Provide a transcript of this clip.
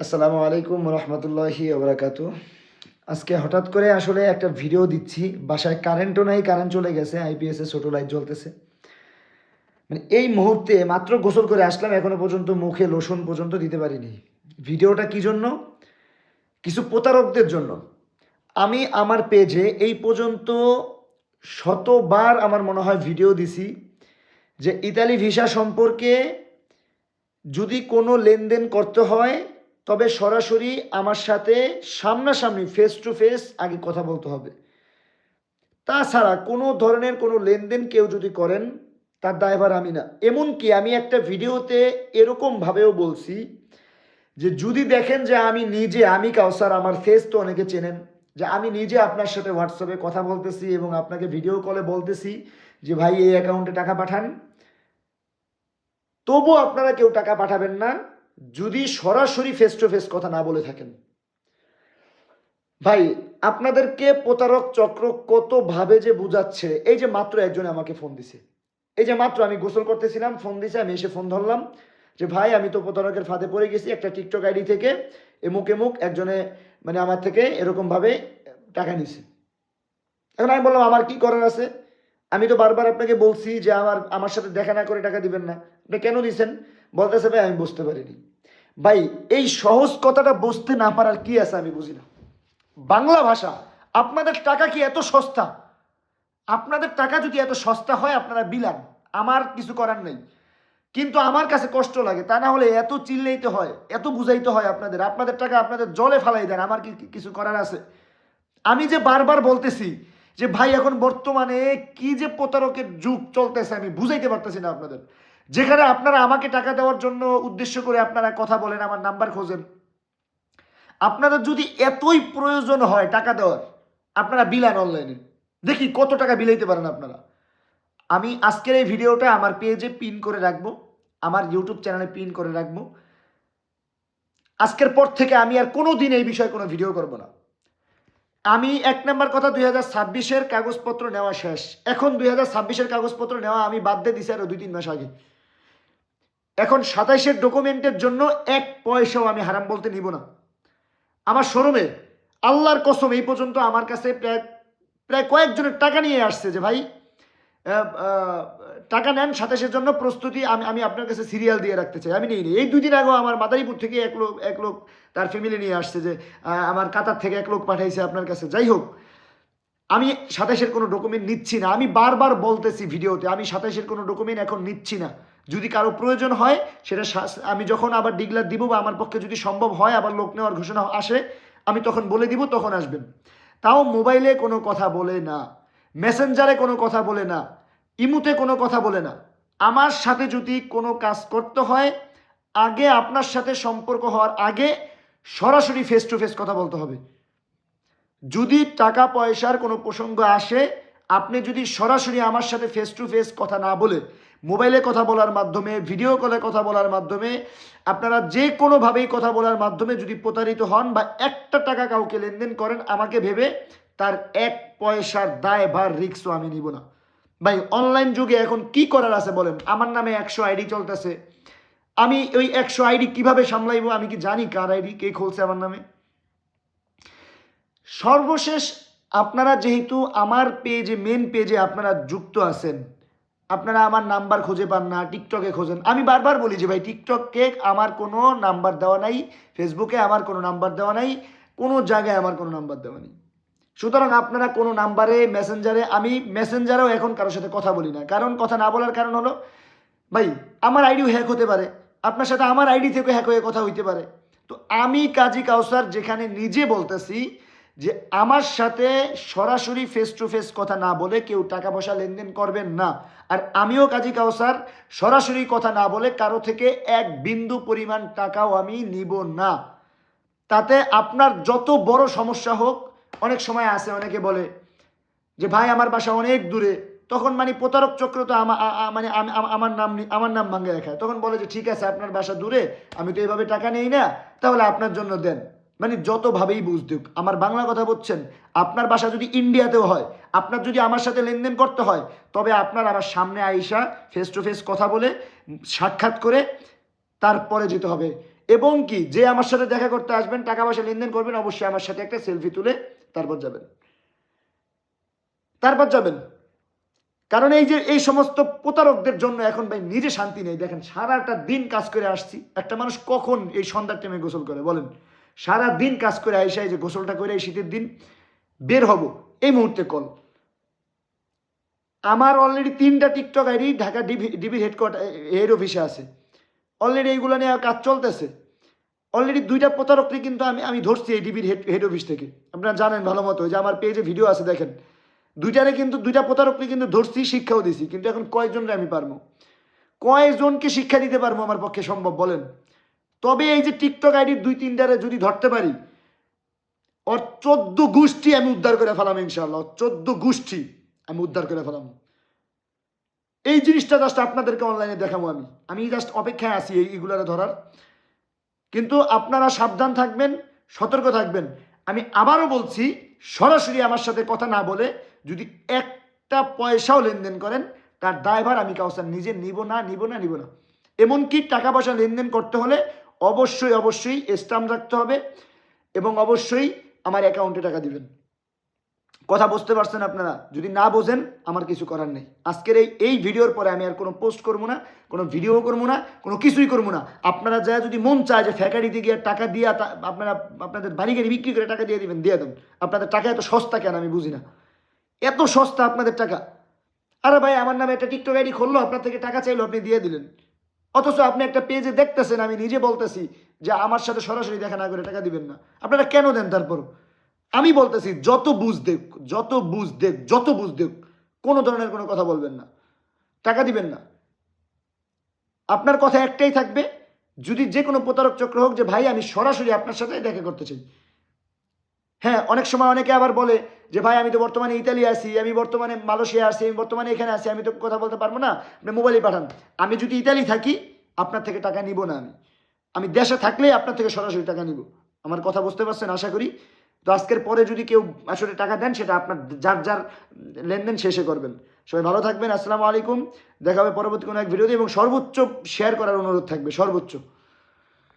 আসসালামু আলাইকুম রহমতুল্লাহি ওবরাকাতু। আজকে হঠাৎ করে আসলে একটা ভিডিও দিচ্ছি, বাসায় কারেন্টও নাই কারেন্ট চলে গেছে আইপিএস ছোট লাইট জ্বলতেছে। মানে এই মুহূর্তে মাত্র গোসল করে আসলাম, এখনও পর্যন্ত মুখে লোশন পর্যন্ত দিতে পারিনি। ভিডিওটা কি জন্য? কিছু প্রতারকদের জন্য। আমি আমার পেজে এই পর্যন্ত শতবার আমার মনে হয় ভিডিও দিছি যে ইতালি ভিসা সম্পর্কে যদি কোনো লেনদেন করতে হয় তবে সরাসরি আমার সাথে সামনাসামনি ফেস টু ফেস আগে কথা বলতে হবে। তাছাড়া কোনো ধরনের কোনো লেনদেন কেউ যদি করেন, তার দায়ভার আমি না। এমনকি আমি একটা ভিডিওতে এরকমভাবেও বলছি যে যদি দেখেন যে আমি নিজে, আমি কাউসার, আমার ফেস তো অনেকে চেনেন, যে আমি নিজে আপনার সাথে হোয়াটসঅ্যাপে কথা বলতেছি এবং আপনাকে ভিডিও কলে বলতেছি যে, ভাই, এই অ্যাকাউন্টে টাকা পাঠান। তবু আপনারা কেউ টাকা পাঠাবেন না। যদি সরাসরি ফেস টু ফেস কথা না বলে থাকেন। ভাই, আপনাদেরকে প্রতারক চক্র কত ভাবে যে বুঝাচ্ছে, এই যে মাত্র একজনে আমাকে ফোন দিছে। এই যে মাত্র আমি গোসল করতেছিলাম ফোন দিছে, আমি এসে ফোন ধরলাম যে, ভাই, আমি তো প্রতারকের ফাঁদে পড়ে গেছি, একটা টিকটক আইডি থেকে এমুক এমুক একজনে মানে আমার থেকে এরকমভাবে টাকা নিছে। এখন আমি বললাম, আমার কি করার আছে? আমি তো বারবার আপনাকে বলছি যে আমার আমার সাথে দেখা না করে টাকা দিবেন না। আপনি কেন দিছেন? বলতেছে, ভাই, আমি বুঝতে পারিনি। ভাই, এই সহজ কথাটা বুঝতে না পারার কি আছে আমি বুঝি না। বাংলা ভাষা, আপনাদের টাকা কি এত সস্তা? আপনাদের টাকা যদি এত সস্তা হয়, আপনারা বিলান। আমার কিছু করার নেই। কিন্তু আমার কাছে কষ্ট লাগে, তা না হলে এত চিল্লাইতে হয়, এত বুঝাইতে হয় আপনাদের। আপনাদের টাকা আপনাদের জলে ফালাই দেন, আমার কি- কিছু করার আছে? আমি যে বারবার বলতেছি যে ভাই, এখন বর্তমানে কি যে প্রতারকের যুগ চলতেছে আমি বুঝাইতে পারতেছি না আপনাদের। যেখানে আপনারা আমাকে টাকা দেওয়ার জন্য উদ্দেশ্য করে আপনারা কথা বলেন, আমার নাম্বার খোঁজেন। আপনাদের যদি এতই প্রয়োজন হয় টাকা দেওয়ার, আপনারা বিলান অনলাইনে। দেখি কত টাকা বিলাইতে পারেন আপনারা। আমি আজকের এই ভিডিওটা আমার পেজে পিন করে রাখব, আমার ইউটিউব চ্যানেলে পিন করে রাখব। আজকের পর থেকে আমি আর কোনো দিন এই বিষয়ে কোনো ভিডিও করব না। আমি এক নম্বর কথা দুই হাজার ছাব্বিশের কাগজপত্র নেওয়া শেষ। এখন দুই হাজার ছাব্বিশের কাগজপত্র নেওয়া আমি বাদ দিয়ে দিছি আরও দুই, তিন মাস আগে। এখন সাতাইশের ডকুমেন্টের জন্য এক পয়সাও আমি হারাম বলতে নিব না। আমার শোরুমে আল্লাহর কসম এই পর্যন্ত আমার কাছে প্রায় প্রায় কয়েকজনের টাকা নিয়ে আসছে যে ভাই টাকা নেন সাতাশের জন্য প্রস্তুতি আমি আমি আপনার কাছে সিরিয়াল দিয়ে রাখতে চাই। আমি নিই। এই দুই দিন আগেও আমার মাদারীপুর থেকে এক লোক এক লোক তার ফ্যামিলি নিয়ে আসছে যে আমার কাতার থেকে এক লোক পাঠাইছে আপনার কাছে। যাই হোক, আমি সাতাশের কোনো ডকুমেন্ট নিচ্ছি না। আমি বারবার বলতেছি ভিডিওতে, আমি সাতাশের কোনো ডকুমেন্ট এখন নিচ্ছি না। যদি কারও প্রয়োজন হয়, সেটা আমি যখন আবার ডিগলার দিব বা আমার পক্ষে যদি সম্ভব হয়, আবার লোক নেওয়ার ঘোষণা আসে, আমি তখন বলে দিব, তখন আসবেন। তাও মোবাইলে কোনো কথা বলে না। মেসেঞ্জারে কোনো কথা বলে না। ইমুতে কোনো কথা বলে না। আমার সাথে যদি কোনো কাজ করতে হয়, আগে আপনার সাথে সম্পর্ক হওয়ার আগে সরাসরি ফেস টু ফেস কথা বলতে হবে। যদি টাকা পয়সার কোনো প্রসঙ্গ আসে, আপনি যদি সরাসরি আমার সাথে ফেস টু ফেস কথা না বলে, মোবাইলে কথা বলার মাধ্যমে ভিডিও কলে কথা বলার মাধ্যমে, আপনারা যে কোনোভাবেই কথা বলার মাধ্যমে যদি প্রতারিত হন বা একটা টাকা কাউকে লেনদেন করেন, আমাকে ভেবে তার এক পয়সার দায় বা রিক্সও আমি নিব না। ভাই অনলাইন যুগে এখন কি করার আছে বলেন? আমার নামে একশো আইডি চলতেছে। আমি ওই একশো আইডি কীভাবে সামলাইবো আমি কি জানি কার আইডি কে খুলছে আমার নামে? সর্বশেষ আপনারা যেহেতু আমার পেজে মেন পেজে আপনারা যুক্ত আছেন, আপনারা আমার নাম্বার খুঁজে পান না টিকটকে খোঁজেন। আমি বারবার বলি যে ভাই টিকটকে আমার কোনো নাম্বার দেওয়া নাই ফেসবুকে আমার কোনো নাম্বার দেওয়া নাই, কোনো জায়গায় আমার কোনো নাম্বার দেওয়া নেই। সুতরাং আপনারা কোনো নাম্বারে, মেসেঞ্জারে, আমি মেসেঞ্জারেও এখন কারোর সাথে কথা বলি না। কারণ কথা না বলার কারণ হলো, ভাই, আমার আইডিও হ্যাক হতে পারে। আপনার সাথে আমার আইডি থেকে হ্যাক হয়ে কথা হইতে পারে। তো আমি কাজী কাউসার যেখানে নিজে বলতেছি যে, আমার সাথে সরাসরি ফেস টু ফেস কথা না বলে কেউ টাকা পয়সা লেনদেন করবেন না। আর আমিও কাজী কাউসার সরাসরি কথা না বলে কারও থেকে এক বিন্দু পরিমাণ টাকাও আমি নিব না। তাতে আপনার যত বড় সমস্যা হোক অনেক সময় আছে, অনেকে বলে যে, ভাই, আমার বাসা অনেক দূরে। তখন মানে প্রতারক চক্র তো মানে আম- আম- আমার নাম আমার নাম ভাঙ্গে রাখায় তখন বলে যে, ঠিক আছে, আপনার বাসা দূরে, আমি তো এইভাবে টাকা নেই না, তাহলে আপনার জন্য দেন। মানে যতভাবেই বুঝতুক আমার বাংলা কথা বলছেন আপনার বাসা যদি ইন্ডিয়াতেও হয়, আপনার যদি আমার সাথে লেনদেন করতে হয়, তবে আপনার আমার সামনে আইসা ফেস টু ফেস কথা বলে, সাক্ষাৎ করে তারপরে যেতে হবে। এবং কি, যে আমার সাথে দেখা করতে আসবেন, টাকা পয়সা লেনদেন করবেন, অবশ্যই আমার সাথে একটা সেলফি তুলে তারপর যাবেন। তারপর যাবেন। কারণ এই যে, এই সমস্ত প্রতারকদের জন্য এখন ভাই নিজে শান্তি নেই। দেখেন, সারাটা দিন কাজ করে আসছি। একটা মানুষ কখন এই সন্ধ্যার টাইমে গোসল করে? বলেন। সারা দিন কাজ করে আইসা এই যে গোসলটা করে এই শীতের দিন বের হব। এই মুহূর্তে কল আমার অলরেডি তিনটা টিকটক আইডি ঢাকা ডিবি ডিবির হেডকোয়ার্টার হেড অফিসে আছে। অলরেডি এইগুলো নিয়ে কাজ চলতেছে। অলরেডি দুইটা প্রতারককে কিন্তু আমি আমি ধরছি এই ডিবির হেড হেড অফিস থেকে। আপনারা জানেন ভালো মতো যে আমার পেজে ভিডিও আছে, দেখেন। দুইটারে কিন্তু, দুইটা প্রতারককে কিন্তু ধরছি, শিক্ষাও দিছি, কিন্তু এখন কয়জনরে আমি পারব? কয়জনকে শিক্ষা দিতে পারব আমার পক্ষে সম্ভব, বলেন? তবে এই যে টিকটক আইডির দুই, তিনটারে যদি ধরতে পারি, ওর চোদ্দ গোষ্ঠী আমি উদ্ধার করে ফেলাম ইনশাল্লাহ চোদ্দ গোষ্ঠী আমি উদ্ধার করে ফেলাম। এই জিনিসটা জাস্ট আপনাদেরকে অনলাইনে দেখাবো আমি। আমি জাস্ট অপেক্ষায় আছি এই- এইগুলারে ধরার। কিন্তু আপনারা সাবধান থাকবেন, সতর্ক থাকবেন। আমি আবারও বলছি, সরাসরি আমার সাথে কথা না বলে যদি একটা পয়সাও লেনদেন করেন, তার দায়ভার আমি কাউসার নিজে নিব না নিব না নিব না। এমনকি টাকা পয়সা লেনদেন করতে হলে অবশ্যই অবশ্যই স্টাম্প রাখতে হবে এবং অবশ্যই আমার অ্যাকাউন্টে টাকা দিবেন। কথা বুঝতে পারছেন আপনারা? যদি না বোঝেন, আমার কিছু করার নেই। আজকের এই এই ভিডিওর পরে আমি আর কোনো পোস্ট করব না, কোনো ভিডিও করব না, কোনো কিছুই করব না। আপনারা যা যদি মন চায় যে ফ্যাকারিতে গিয়ে টাকা দিয়া আপনারা, আপনাদের বাড়ি গাড়ি বিক্রি করে টাকা দিয়ে দিবেন, দিয়ে দেন। আপনাদের টাকা এত সস্তা কেন? আমি বুঝি না। এত সস্তা আপনাদের টাকা। আরে ভাই, আমার নামে একটা টিকটক আইডি খুললো, আপনার থেকে টাকা চাইলো, আপনি দিয়ে দিলেন। অথচ আপনি একটা পেজে দেখতেছেন, আমি নিজে বলতেছি যে আমার সাথে সরাসরি দেখা না করে টাকা দিবেন না। আপনারা কেন দেন তারপর আমি বলতেছি, যত বুঝ দেখ, যত বুঝ দেখ, যত বুঝ দেখ, কোনো ধরনের কোনো কথা বলবেন না। টাকা দিবেন না। আপনার কথা একটাই থাকবে, যদি যে কোনো প্রতারক চক্র হোক যে, ভাই, আমি সরাসরি আপনার সাথে দেখা করতে চাই। হ্যাঁ অনেক সময় অনেকে আবার বলে যে, ভাই, আমি তো বর্তমানে ইতালি আছি, আমি বর্তমানে মালয়েশিয়া আছি, আমি বর্তমানে এখানে আছি, আমি তো কথা বলতে পারব না, আপনি মোবাইলে পাঠান। আমি যদি ইতালি থাকি, আপনার থেকে টাকা নিব না আমি। আমি দেশে থাকলেই আপনার থেকে সরাসরি টাকা নিব। আমার কথা বুঝতে পারছেন? আশা করি তো আজকের পরে যদি কেউ আসলে টাকা দেন, সেটা আপনার যার যার লেনদেন শেষে করবেন। সবাই ভালো থাকবেন, আসসালামু আলাইকুম। দেখা হবে পরবর্তী কোনো এক ভিডিওতে এবং সর্বোচ্চ শেয়ার করার অনুরোধ থাকবে, সর্বোচ্চ।